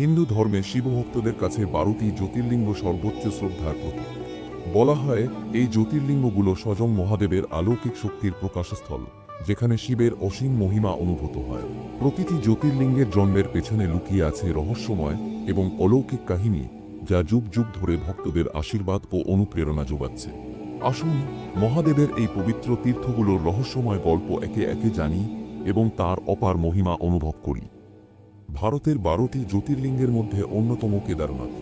হিন্দু ধর্মে শিবভক্তদের কাছে বারোটি জ্যোতির্লিঙ্গ সর্বোচ্চ শ্রদ্ধার প্রতীক। বলা হয়, এই জ্যোতির্লিঙ্গগুলো স্বয়ং মহাদেবের অলৌকিক শক্তির প্রকাশস্থল, যেখানে শিবের অসীম মহিমা অনুভূত হয়। প্রতিটি জ্যোতির্লিঙ্গের জন্মের পেছনে লুকিয়ে আছে রহস্যময় এবং অলৌকিক কাহিনী, যা যুগ যুগ ধরে ভক্তদের আশীর্বাদ ও অনুপ্রেরণা যোগাচ্ছে। আসুন, মহাদেবের এই পবিত্র তীর্থগুলোর রহস্যময় গল্প একে একে জানি এবং তার অপার মহিমা অনুভব করি। ভারতের বারোটি জ্যোতির্লিঙ্গের মধ্যে অন্যতম কেদারনাথ।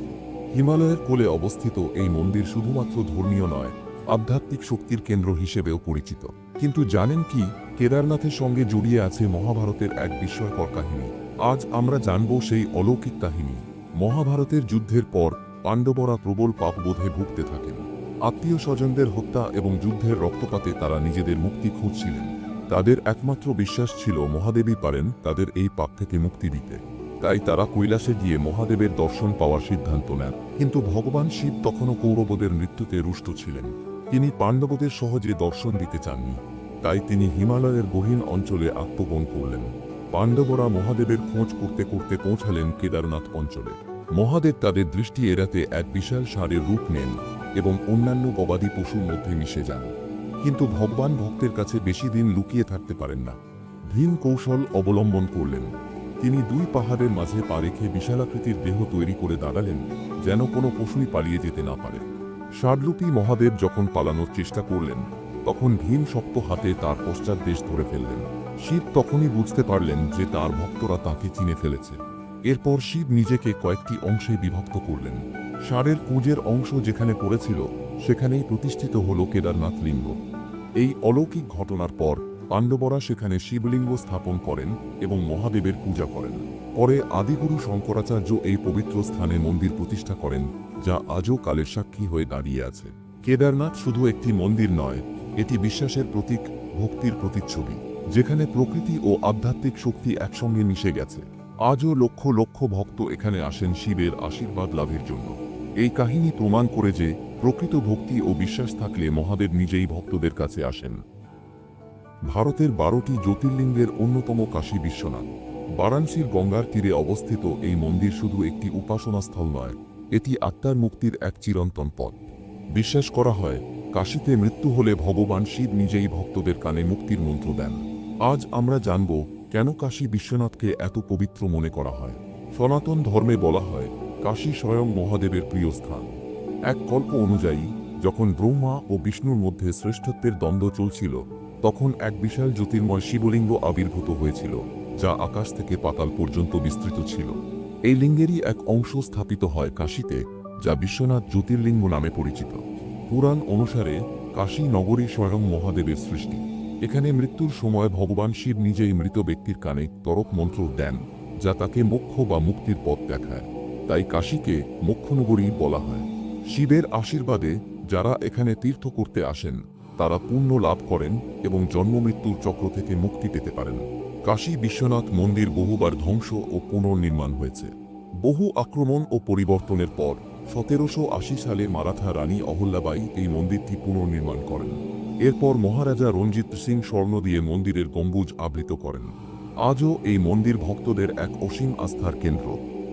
হিমালয়ের কোলে অবস্থিত এই মন্দির শুধুমাত্র ধর্মীয় নয়, আধ্যাত্মিক শক্তির কেন্দ্র হিসেবেও পরিচিত। কিন্তু জানেন কি, কেদারনাথের সঙ্গে জড়িয়ে আছে মহাভারতের এক বিস্ময়কর কাহিনী। আজ আমরা জানব সেই অলৌকিক কাহিনী। মহাভারতের যুদ্ধের পর পাণ্ডবরা প্রবল পাপবোধে ভুগতে থাকেন। আত্মীয় স্বজনদের হত্যা এবং যুদ্ধের রক্তপাতে তারা নিজেদের মুক্তি খুঁজছিলেন। তাদের একমাত্র বিশ্বাস ছিল মহাদেবী পারেন তাদের এই পাপ থেকে মুক্তি দিতে। তাই তারা কৈলাসে গিয়ে মহাদেবের দর্শন পাওয়ার সিদ্ধান্ত নেন। কিন্তু ভগবান শিব তখনও কৌরবদের মৃত্যুতে রুষ্ট ছিলেন। তিনি পাণ্ডবদের সহজে দর্শন দিতে চাননি। তাই তিনি হিমালয়ের গহীন অঞ্চলে আত্মগোপন করলেন। পাণ্ডবরা মহাদেবের খোঁজ করতে করতে পৌঁছালেন কেদারনাথ অঞ্চলে। মহাদেব তাদের দৃষ্টি এড়াতে এক বিশাল ষাঁড়ের রূপ নেন এবং অন্যান্য গবাদি পশুর মধ্যে মিশে যান। কিন্তু ভগবান ভক্তের কাছে বেশি দিন লুকিয়ে থাকতে পারেন না। ভীম কৌশল অবলম্বন করলেন। তিনি দুই পাহাড়ের মাঝে পা রেখে বিশালাকৃতির দেহ তৈরি করে দাঁড়ালেন, যেন কোনো পশুই পালিয়ে যেতে না পারে। ষাডরূপী মহাদেব যখন পালানোর চেষ্টা করলেন, তখন ভীম শক্ত হাতে তার পশ্চাৎ দেশ ধরে ফেললেন। শিব তখনই বুঝতে পারলেন যে তার ভক্তরা তাকে চিনে ফেলেছে। এরপর শিব নিজেকে কয়েকটি অংশে বিভক্ত করলেন। ষাঁড়ের কুঁজের অংশ যেখানে পড়েছিল, সেখানেই প্রতিষ্ঠিত হল কেদারনাথ লিঙ্গ। এই অলৌকিক ঘটনার পর পাণ্ডবরা সেখানে শিবলিঙ্গ স্থাপন করেন এবং মহাদেবের পূজা করেন। পরে আদিগুরু শঙ্করাচার্য এই পবিত্র স্থানে মন্দির প্রতিষ্ঠা করেন, যা আজও কালের সাক্ষী হয়ে দাঁড়িয়ে আছে। কেদারনাথ শুধু একটি মন্দির নয়, এটি বিশ্বাসের প্রতীক, ভক্তির প্রতিচ্ছবি, যেখানে প্রকৃতি ও আধ্যাত্মিক শক্তি একসঙ্গে মিশে গেছে। আজও লক্ষ লক্ষ ভক্ত এখানে আসেন শিবের আশীর্বাদ লাভের জন্য। এই কাহিনী প্রমাণ করে যে প্রকৃত ভক্তি ও বিশ্বাস থাকলে মহাদেব নিজেই ভক্তদের কাছে আসেন। ভারতের বারোটি জ্যোতির্লিঙ্গের অন্যতম কাশী বিশ্বনাথ। বারাণসীর গঙ্গার তীরে অবস্থিত এই মন্দির শুধু একটি উপাসনাস্থল নয়, এটি আত্মার মুক্তির এক চিরন্তন পথ। বিশ্বাস করা হয়, কাশীতে মৃত্যু হলে ভগবান শিব নিজেই ভক্তদের কানে মুক্তির মন্ত্র দেন। আজ আমরা জানব কেন কাশী বিশ্বনাথকে এত পবিত্র মনে করা হয়? সনাতন ধর্মে বলা হয়, কাশী স্বয়ং মহাদেবের প্রিয় স্থান এক কল্প অনুযায়ী, যখন ব্রহ্মা ও বিষ্ণুর মধ্যে শ্রেষ্ঠত্বের দ্বন্দ্ব চলছিল, তখন এক বিশাল জ্যোতির্ময় শিবলিঙ্গ আবির্ভূত হয়েছিল, যা আকাশ থেকে পাতাল পর্যন্ত বিস্তৃত ছিল। এই লিঙ্গেরই এক অংশ স্থাপিত হয় কাশীতে, যা বিশ্বনাথ জ্যোতির্লিঙ্গ নামে পরিচিত। পুরাণ অনুসারে, কাশী নগরী স্বয়ং মহাদেবের সৃষ্টি। এখানে মৃত্যুর সময় ভগবান শিব নিজেই মৃত ব্যক্তির কানে তরক মন্ত্র দেন, যা তাকে মোক্ষ বা মুক্তির পথ দেখায়। তাই কাশীকে মোক্ষনগরী বলা হয়। শিবের আশীর্বাদে যারা এখানে তীর্থ করতে আসেন, তারা পুণ্য লাভ করেন এবং জন্মমৃত্যুর চক্র থেকে মুক্তি পেতে পারেন। কাশী বিশ্বনাথ মন্দির বহুবার ধ্বংস ও পুনর্নির্মাণ হয়েছে। বহু আক্রমণ ও পরিবর্তনের পর সতেরোশো আশি সালে মারাঠা রানী অহল্যাবাই এই মন্দিরটি পুনর্নির্মাণ করেন। এরপর মহারাজা রঞ্জিত সিং স্বর্ণ দিয়ে মন্দিরের গম্বুজ আবৃত করেন। আজও এই মন্দির ভক্তদের এক অসীম আস্থার কেন্দ্র।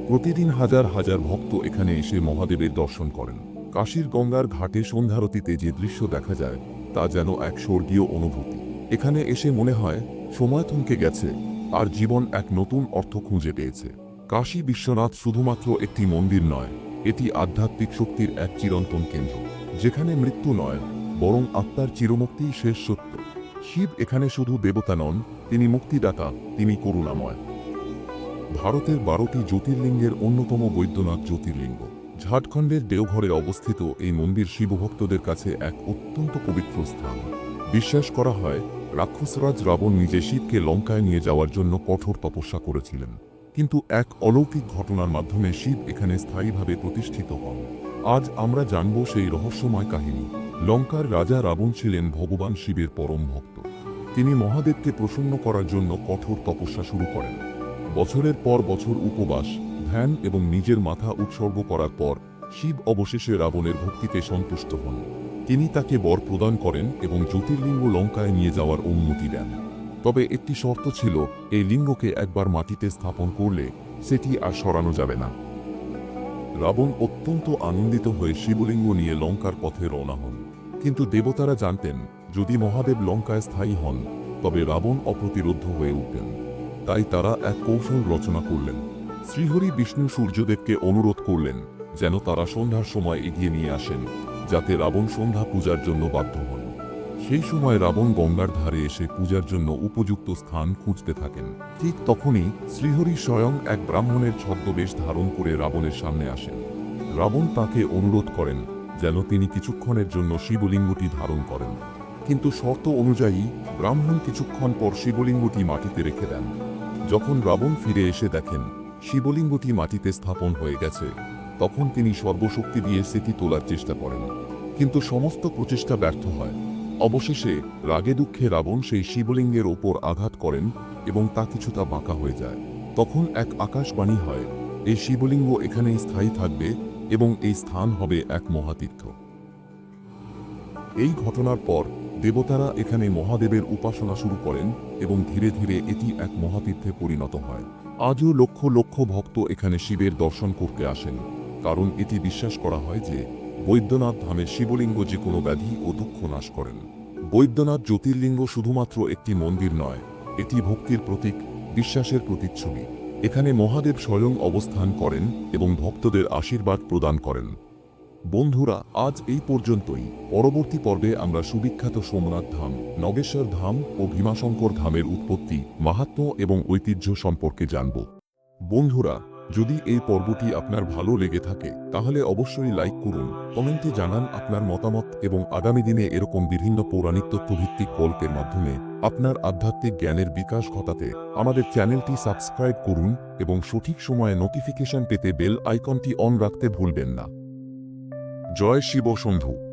প্রতিদিন হাজার হাজার ভক্ত এখানে এসে মহাদেবের দর্শন করেন। কাশীর গঙ্গার ঘাটে সন্ধ্যারতিতে যে দৃশ্য দেখা যায়, তা যেন এক স্বর্গীয় অনুভূতি। এখানে এসে মনে হয়, সময় থমকে গেছে, আর জীবন এক নতুন অর্থ খুঁজে পেয়েছে। কাশী বিশ্বনাথ শুধুমাত্র একটি মন্দির নয়, এটি আধ্যাত্মিক শক্তির এক চিরন্তন কেন্দ্র, যেখানে মৃত্যু নয় বরং আত্মার চিরমুক্তিই শেষ সত্য। শিব এখানে শুধু দেবতা নন, তিনি মুক্তিদাতা, তিনি করুণাময়। ভারতের বারোটি জ্যোতির্লিঙ্গের অন্যতম বৈদ্যনাথ জ্যোতির্লিঙ্গ। ঝাড়খণ্ডের দেওঘরে অবস্থিত এই মন্দির শিবভক্তদের কাছে এক অত্যন্ত পবিত্র স্থান। বিশ্বাস করা হয়, রাক্ষসরাজ রাবণ নিজে শিবকে লঙ্কায় নিয়ে যাওয়ার জন্য কঠোর তপস্যা করেছিলেন। কিন্তু এক অলৌকিক ঘটনার মাধ্যমে শিব এখানে স্থায়ীভাবে প্রতিষ্ঠিত হন। আজ আমরা জানব সেই রহস্যময় কাহিনী। লঙ্কার রাজা রাবণ ছিলেন ভগবান শিবের পরম ভক্ত। তিনি মহাদেবকে প্রসন্ন করার জন্য কঠোর তপস্যা শুরু করেন। বছরের পর বছর উপবাস, ধ্যান এবং নিজের মাথা উৎসর্গ করার পর শিব অবশেষে রাবণের ভক্তিতে সন্তুষ্ট হন। তিনি তাকে বর প্রদান করেন এবং জ্যোতির্লিঙ্গ লঙ্কায় নিয়ে যাওয়ার অনুমতি দেন। তবে একটি শর্ত ছিল, এই লিঙ্গকে একবার মাটিতে স্থাপন করলে সেটি আর সরানো যাবে না। রাবণ অত্যন্ত আনন্দিত হয়ে শিবলিঙ্গ নিয়ে লঙ্কার পথে রওনা হন। কিন্তু দেবতারা জানতেন, যদি মহাদেব লঙ্কায় স্থায়ী হন, তবে রাবণ অপ্রতিরোধ হয়ে উঠবেন। তাই তারা এক কৌশল রচনা করলেন। শ্রীহরি বিষ্ণু সূর্যদেবকে অনুরোধ করলেন, যেন তারা সন্ধ্যার সময় এগিয়ে নিয়ে আসেন, যাতে রাবণ সন্ধ্যা পূজার জন্য বাধ্য হন। সেই সময় রাবণ গঙ্গার ধারে এসে পূজার জন্য উপযুক্ত স্থান খুঁজতে থাকেন। ঠিক তখনই শ্রীহরি স্বয়ং এক ব্রাহ্মণের ছদ্মবেশ ধারণ করে রাবণের সামনে আসেন। রাবণ তাকে অনুরোধ করেন যেন তিনি কিছুক্ষণের জন্য শিবলিঙ্গটি ধারণ করেন। কিন্তু শর্ত অনুযায়ী ব্রাহ্মণ কিছুক্ষণ পর শিবলিঙ্গটি মাটিতে রেখে দেন। যখন রাবণ ফিরে এসে দেখেন শিবলিঙ্গটি মাটিতে স্থাপন হয়ে গেছে, তখন তিনি সর্বশক্তি দিয়ে সেটি তোলার চেষ্টা করেন। কিন্তু সমস্ত প্রচেষ্টা ব্যর্থ হয়। অবশেষে রাগে দুঃখে রাবণ সেই শিবলিঙ্গের ওপর আঘাত করেন এবং তা কিছুটা বাঁকা হয়ে যায়। তখন এক আকাশবাণী হয়, এই শিবলিঙ্গ এখানেই স্থায়ী থাকবে এবং এই স্থান হবে এক মহাতীর্থ। এই ঘটনার পর দেবতারা এখানে মহাদেবের উপাসনা শুরু করেন এবং ধীরে ধীরে এটি এক মহাতীর্থে পরিণত হয়। আজও লক্ষ লক্ষ ভক্ত এখানে শিবের দর্শন করতে আসেন, কারণ এটি বিশ্বাস করা হয় যে বৈদ্যনাথ ধামে শিবলিঙ্গ যে কোনো ব্যাধি ও দুঃখ নাশ করেন। বৈদ্যনাথ জ্যোতির্লিঙ্গ শুধুমাত্র একটি মন্দির নয়, এটি ভক্তির প্রতীক, বিশ্বাসের প্রতিচ্ছবি। এখানে মহাদেব স্বয়ং অবস্থান করেন এবং ভক্তদের আশীর্বাদ প্রদান করেন। বন্ধুরা, আজ এই পর্যন্তই। পরবর্তী পর্বে আমরা সুবিখ্যাত সোমনাথ ধাম, নগেশ্বর ধাম ও ভীমাশঙ্কর ধামের উৎপত্তি, মাহাত্ম্য এবং ঐতিহ্য সম্পর্কে জানব। বন্ধুরা যদি এই পর্বটি আপনার ভালো লেগে থাকে, তাহলে অবশ্যই লাইক করুন কমেন্টে জানান আপনার মতামত এবং আগামী দিনে এরকম বিভিন্ন পৌরাণিক তথ্যভিত্তিক গল্পের মাধ্যমে আপনার আধ্যাত্মিক জ্ঞানের বিকাশ ঘটাতে আমাদের চ্যানেলটি সাবস্ক্রাইব করুন এবং সঠিক সময়ে নোটিফিকেশন পেতে বেল আইকনটি অন রাখতে ভুলবেন না। জয় শিব সন্ধু